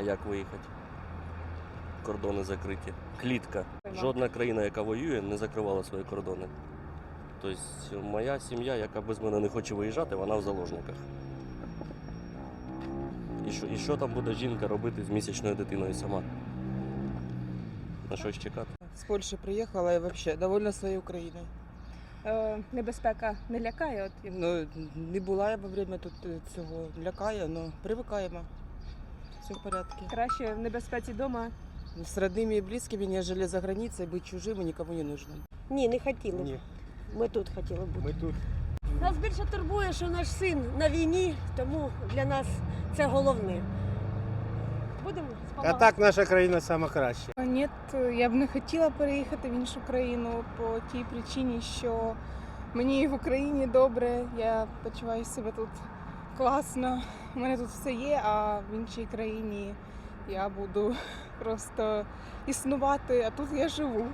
А як виїхати? Кордони закриті. Клітка. Жодна країна, яка воює, не закривала свої кордони. Тобто моя сім'я, яка без мене не хоче виїжджати, вона в заложниках. І що, і що там буде жінка робити з місячною дитиною сама? На щось чекати? С Польши приехала и вообще довольна своей Украиной. Е, небезпека не лякає. От Ну, не була я во время тут е, цього лякає, але привикаємо Все в порядку. краще в небезпеці вдома. С родными и близкими, нежели за границей, быть чужим и никому не нужным. Ні, не хотіли. б. Ні, Ми тут хотіли бути. ми тут. Нас більше турбує, що наш син на війні, тому для нас це головне. Будемо А спомагати. так наша країна сама краща. Ні, я б не хотіла переїхати в іншу країну по тій причині, що мені в Україні добре, я почуваю себе тут класно. У мене тут все є, а в іншій країні я буду просто існувати, а тут я живу.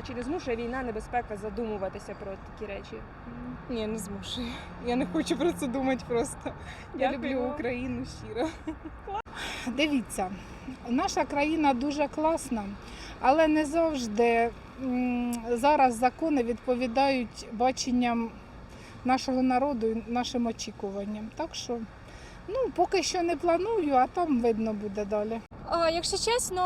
А Чи не змушує війна, небезпека задумуватися про такі речі? Ні, не змушую. Я не хочу про це думати просто. Я Дякую люблю. Україну щиро. Дивіться, наша країна дуже класна, але не завжди м, зараз закони відповідають баченням нашого народу і нашим очікуванням. Так що ну, поки що не планую, а там видно буде далі. А, Якщо чесно,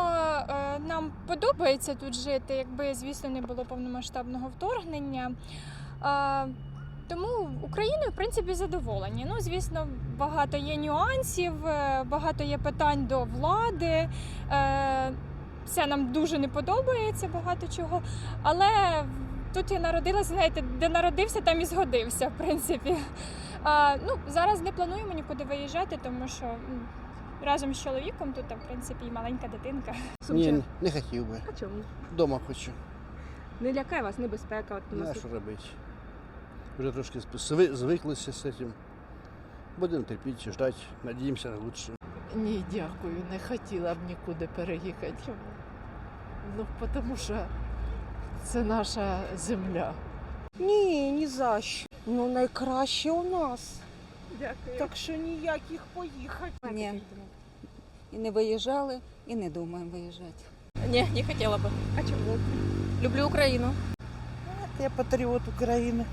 е, нам подобається тут жити, якби, звісно, не було повномасштабного вторгнення. А, Тому Україною, в принципі, задоволені. Ну, звісно, багато є нюансів, е, багато є питань до влади. Е, Це нам дуже не подобається, багато чого. Але тут я народилася, знаєте, де народився, там і згодився, в принципі. А, ну, зараз не плануємо нікуди виїжджати, тому що м, разом з чоловіком тут, в принципі, і маленька дитинка. Ні, не хотів би. А чому? Дома хочу. Не лякає вас небезпека? От, у нас що робити? Вже трошки зви- звиклися з цим. Будемо терпіти, ждати, надіємося на лучше. Ні, дякую, не хотіла б нікуди переїхати. Ну, тому що це наша земля. Ні, ні за що. Ну найкраще у нас. Дякую. Так що ніяких поїхати. Ні. І не виїжджали, і не думаємо виїжджати. Ні, не хотіла б. А чому? Люблю Україну. Я патріот України.